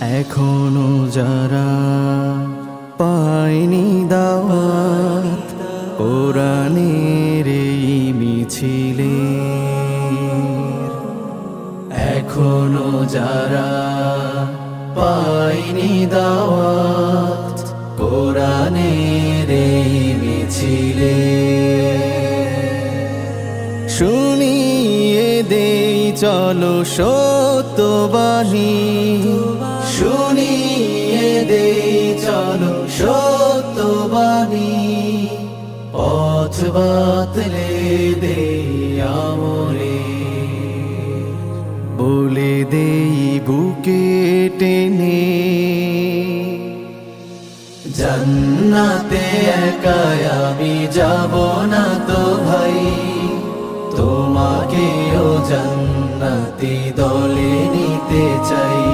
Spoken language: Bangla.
এখনও যারা পায়নি দাওয়াত, কোরআনের এই মিছিলে। এখনও যারা পায়নি দাওয়াত, কোরআনের এই মিছিলে। শুনিয়ে দেই চলো সত্যবাণী। দেই, চলো সত্যবাণী। পথ বাতলে দেই আমরে। বলে দেই বুকে টেনে। জান্নাতে একাই আমি যাব না তো ভাই। তোমাকেও জান্নাতি দলে নিতে চাই।